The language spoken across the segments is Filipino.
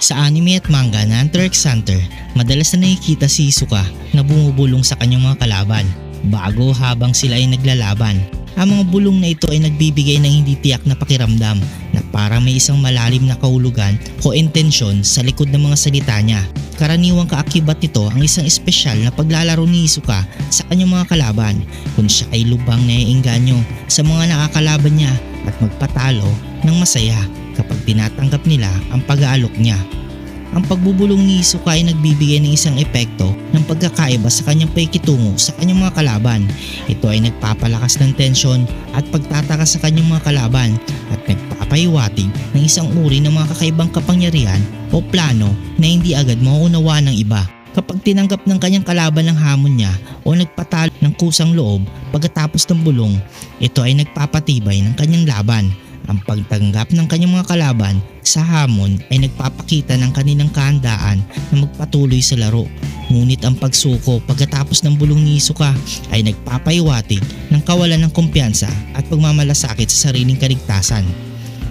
Sa anime at manga na Hunter x Hunter, madalas na nakikita si Isuka na bumubulong sa kanyang mga kalaban bago habang sila ay naglalaban. Ang mga bulong na ito ay nagbibigay ng hindi tiyak na pakiramdam na para may isang malalim na kahulugan o intensyon sa likod ng mga salita niya. Karaniwang kaakibat nito ang isang espesyal na paglalaro ni Isuka sa kanyang mga kalaban kung siya ay lubang naiengganyo sa mga nakakalaban niya at magpatalo ng masaya kapag tinatanggap nila ang pag-aalok niya. Ang pagbubulong ni Isuka ay nagbibigay ng isang epekto ng pagkakaiba sa kanyang paikitungo sa kanyang mga kalaban. Ito ay nagpapalakas ng tensyon at pagtataka sa kanyang mga kalaban at nagpapahiwatig ng isang uri ng mga kakaibang kapangyarihan o plano na hindi agad mauunawa ng iba. Kapag tinanggap ng kanyang kalaban ng hamon niya o nagpatalo ng kusang loob pagkatapos ng bulong, ito ay nagpapatibay ng kanyang laban. Ang pagtanggap ng kanyang mga kalaban sa hamon ay nagpapakita ng kanilang kahandaan na magpatuloy sa laro. Ngunit ang pagsuko pagkatapos ng bulong ni Isuka ay nagpapaiwatig ng kawalan ng kumpiyansa at pagmamalasakit sa sariling kaligtasan.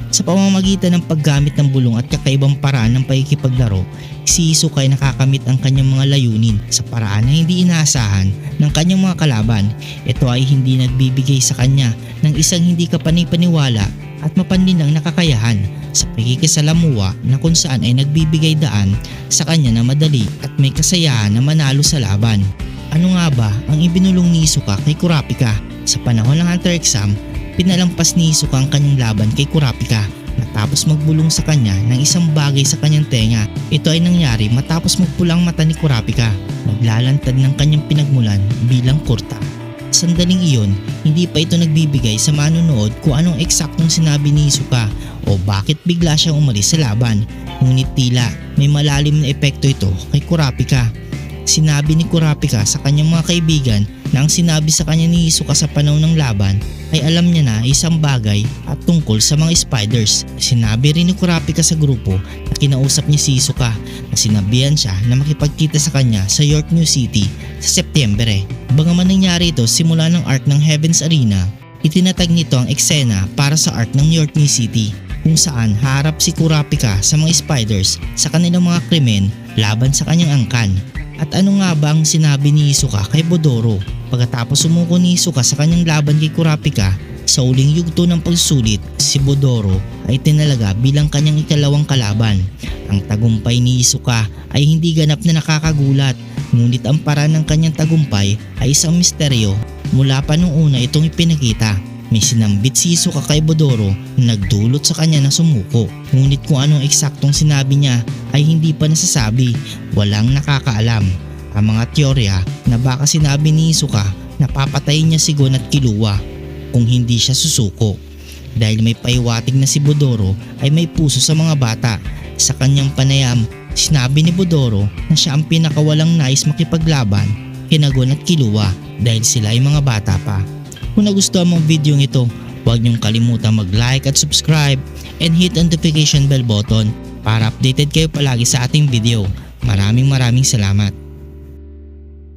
Sa pamamagitan ng paggamit ng bulong at kakaibang paraan ng pakikipaglaro, si Isuka ay nakakamit ang kanyang mga layunin sa paraan na hindi inaasahan ng kanyang mga kalaban. Ito ay hindi nagbibigay sa kanya ng isang hindi kapanipaniwala at mapanlinang nakakayahan sa pagkikisalamuha na kung saan ay nagbibigay daan sa kanya na madali at may kasayahan na manalo sa laban. Ano nga ba ang ibinulong ni Isuka kay Kurapika? Sa panahon ng Hunter exam, pinalampas ni Isuka ang kanyang laban kay Kurapika matapos magbulong sa kanya ng isang bagay sa kanyang tenga. Ito ay nangyari matapos magpulang mata ni Kurapika. Naglalantad ng kanyang pinagmulan bilang kurta. Sandaling iyon, hindi pa ito nagbibigay sa manonood kung anong eksaktong sinabi ni Isuka o bakit bigla siyang umalis sa laban. Ngunit tila may malalim na epekto ito kay Kurapika. Sinabi ni Kurapika sa kanyang mga kaibigan na ang sinabi sa kanya ni Isuka sa panahon ng laban ay alam niya na isang bagay at tungkol sa mga spiders. Sinabi rin ni Kurapika sa grupo na kinausap niya si Isuka na sinabihan siya na makipagkita sa kanya sa York New City sa Setyembre. Bagaman nangyari ito simula ng arc ng Heaven's Arena, itinatag nito ang eksena para sa arc ng York New City kung saan harap si Kurapika sa mga spiders sa kanilang mga krimen laban sa kanyang angkan. At ano nga ba ang sinabi ni Isuka kay Bodoro? Pagkatapos sumuko ni Isuka sa kanyang laban kay Kurapika, sa uling yugto ng pagsulit, si Bodoro ay tinalaga bilang kanyang ikalawang kalaban. Ang tagumpay ni Isuka ay hindi ganap na nakakagulat, ngunit ang paraan ng kanyang tagumpay ay isang misteryo mula pa nung una itong ipinakita. May sinambit si Isuka kay Bodoro na nagdulot sa kanya ng sumuko. Ngunit kung anong eksaktong sinabi niya ay hindi pa nasasabi. Walang nakakaalam. Ang mga teorya na baka sinabi ni Isuka na papatayin niya si Gon at Killua kung hindi siya susuko. Dahil may paiwatig na si Bodoro ay may puso sa mga bata. Sa kanyang panayam, sinabi ni Bodoro na siya ang pinakawalang nais makipaglaban kina Gon at Killua dahil sila ay mga bata pa. Kung nagustuhan mong video ito, huwag niyong kalimutan mag-like at subscribe and hit the notification bell button para updated kayo palagi sa ating video. Maraming maraming salamat.